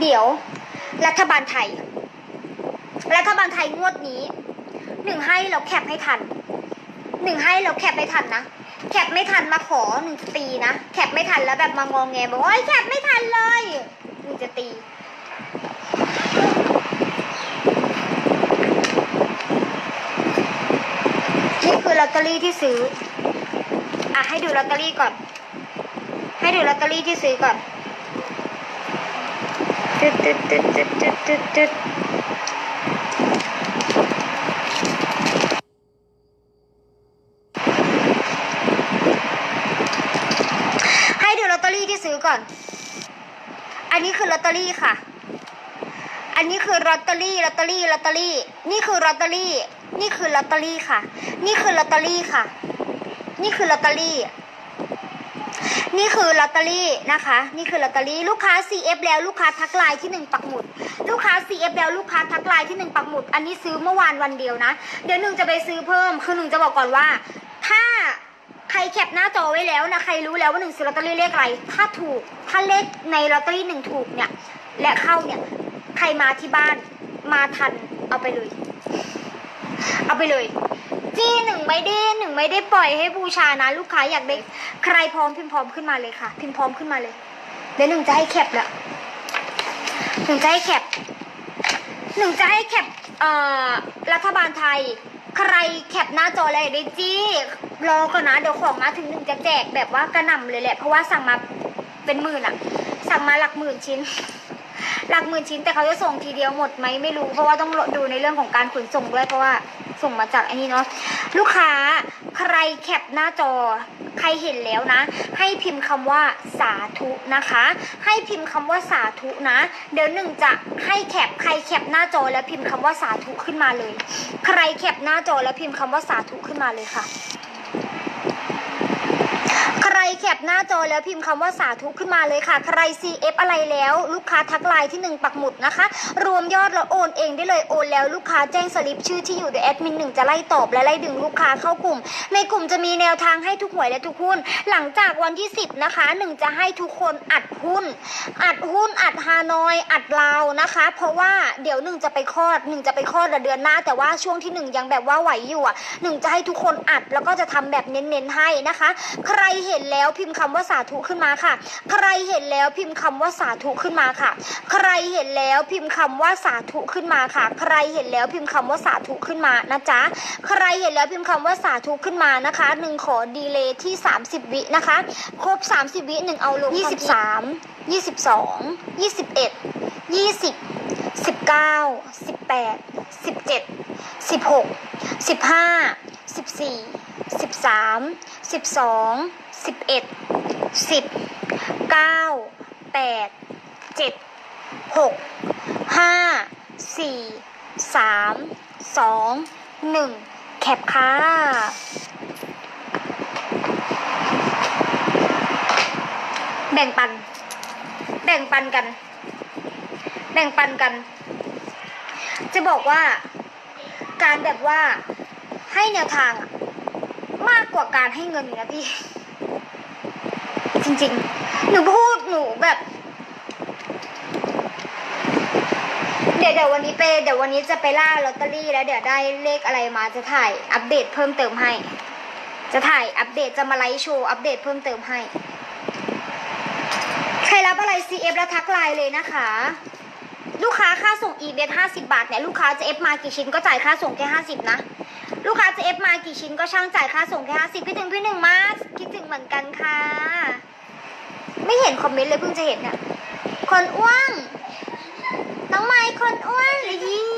เดี๋ยว รัฐบาลไทย รัฐบาลไทยงวดนี้หนึ่งให้เราแคปให้ทันหนึ่งให้เราแคปให้ทันนะแคปไม่ทันมาขอหนึ่งจะตีนะแคปไม่ทันแล้วแบบมางองแงบอกว่าโอ๊ยแคปไม่ทันเลยหนึ่งจะตีนี่คือลอตเตอรี่ที่ซื้ออะให้ดูลอตเตอรี่ก่อน ให้ดูลอตเตอรี่ที่ซื้อก่อน ตึ๊ดตึ๊ดตึ๊ดตึ๊ดตึ๊ดตึ๊ดตึ๊ดให้ดูลอตเตอรี่ที่ซื้อก่อน อันนี้คือลอตเตอรี่ค่ะ อันนี้คือลอตเตอรี่ลอตเตอรี่ลอตเตอรี่ นี่คือลอตเตอรี่ นี่คือลอตเตอรี่ค่ะ นี่คือลอตเตอรี่ค่ะ นี่คือลอตเตอรี่ นี่คือลอตเตอรี่นะคะ นี่คือลอตเตอรี่ลูกค้า CF แล้วลูกค้าทักไลน์ที่หนึ่งปักหมุด ลูกค้า CF แล้วลูกค้าทักไลน์ที่หนึ่งปักหมุด อันนี้ซื้อเมื่อวานวันเดียวนะ เดี๋ยวหนึ่งจะไปซื้อเพิ่ม คือหนึ่งจะบอกก่อนว่า ถ้าใครแคปหน้าจอไว้แล้วนะใครรู้แล้วว่าหนึ่งซื้อลอตเตอรี่เลขอะไร ถ้าถูก ถ้าเลขในลอตเตอรี่หนึ่งถูกเนี่ย และเข้าเนี่ย ใครมาที่บ้านมาทันเอาไปเลย เอาไปเลย จี้หนึ่งไม่ได้หนึ่งไม่ได้ปล่อยให้บูชานะ ลูกค้าอยากได้ใครพร้อมพิมพ์พร้อมขึ้นมาเลยค่ะ พิมพ์พร้อมขึ้นมาเลยเดี๋ยวหนึ่งจะให้แคปแล้วหนึ่งจะให้แคปหนึ่งจะให้แคปเอ่อรัฐบาลไทย ใครแคปหน้าจออะไรได้จี้รอก่อนนะเดี๋ยวของมาถึงหนึ่งจะแจกแบบว่ากระหน่ำเลยแหละเพราะว่าสั่งมาเป็นหมื่นอะสั่งมาหลักหมื่นชิ้นหลักหมื่นชิ้นแต่เขาจะส่งทีเดียวหมดไหมไม่รู้เพราะว่าต้องดูในเรื่องของการขนส่งด้วยเพราะว่า ส่งมาจากไอ้นี่เนาะลูกค้าใครแคปหน้าจอ ใครเห็นแล้วนะ ให้พิมพ์คำว่าสาธุนะคะ ให้พิมพ์คำว่าสาธุนะ เดี๋ยวหนึ่งจะให้แคปใครแคปหน้าจอแล้วพิมพ์คำว่าสาธุขึ้นมาเลย ใครแคปหน้าจอแล้วพิมพ์คำว่าสาธุขึ้นมาเลยค่ะ รแคปหน้าจอแล้วพิมพ์คำว่าสาธุขึ้นมาเลยค่ะ ใคร CF อะไรแล้วลูกค้าทักไลน์ที่หนึ่งปักหมุดนะคะ รวมยอดแล้วโอนเองได้เลยโอนแล้วลูกค้าแจ้งสลิปชื่อที่อยู่เดี๋ยวแอดมินหนึ่งจะไล่ตอบและไล่ดึงลูกค้าเข้ากลุ่ม ในกลุ่มจะมีแนวทางให้ทุกหวยและทุกหุ้น หลังจากวันที่ 10 นะคะหนึ่งจะให้ทุกคนอัดหุ้น อัดหุ้นอัดฮานอยอัดลาวนะคะ เพราะว่าเดี๋ยวหนึ่งจะไปคลอดหนึ่งจะไปคลอดเดือนหน้า แต่ว่าช่วงที่หนึ่งยังแบบว่าไหวอยู่อะหนึ่งจะให้ทุกคนอัดแล้วก็จะทำแบบเน้นๆให้นะคะ ใครเห็นแล้วพิมพ์คำว่าสาธุขึ้นมาค่ะ ใครเห็นแล้วพิมพ์คำว่าสาธุขึ้นมาค่ะ ใครเห็นแล้วพิมพ์คำว่าสาธุขึ้นมาค่ะ ใครเห็นแล้วพิมพ์คำว่าสาธุขึ้นมานะจ๊ะ ใครเห็นแล้วพิมพ์คำว่าสาธุขึ้นมานะคะหนึ่งขอดีเลย์ที่ 30 วินะคะ ครบ 30 วิหนึ่งเอาลง23 22 21 20 19 18 17 16 15 14 13 12 11 10 9 8 7 6 5 4 3 2 1แคปค่ะแบ่งปัน แบ่งปันกัน แบ่งปันกัน จะบอกว่า การแบบว่าให้แนวทางอะ กว่าการให้เงินนะพี่ จริงๆ หนูพูดหนูแบบ เดี๋ยวเดี๋ยววันนี้ไปเดี๋ยววันนี้จะไปล่าลอตเตอรี่แล้วเดี๋ยวได้เลขอะไรมาจะถ่ายอัปเดตเพิ่มเติมให้ จะถ่ายอัปเดตจะมาไลฟ์โชว์อัปเดตเพิ่มเติมให้ ใครรับอะไร CF แล้วทักไลน์เลยนะคะ ลูกค้าค่าส่ง e b ห้าสิบาทเนี่ยลูกค้าจะ F มากี่ชิ้นก็จ่ายค่าส่งแค่ห้าสิบนะลูกค้า จะ F มากี่ชิ้นก็ช่างจ่ายค่าส่งแค่ห้าสิบพี่ถึงพี่หนึ่งมากคิดถึงเหมือนกันค่ะ ไม่เห็นคอมเมนต์เลยเพิ่งจะเห็นเนี่ยคนอ้วนน้องไม้คนอ้วนเลยยิ้มหืม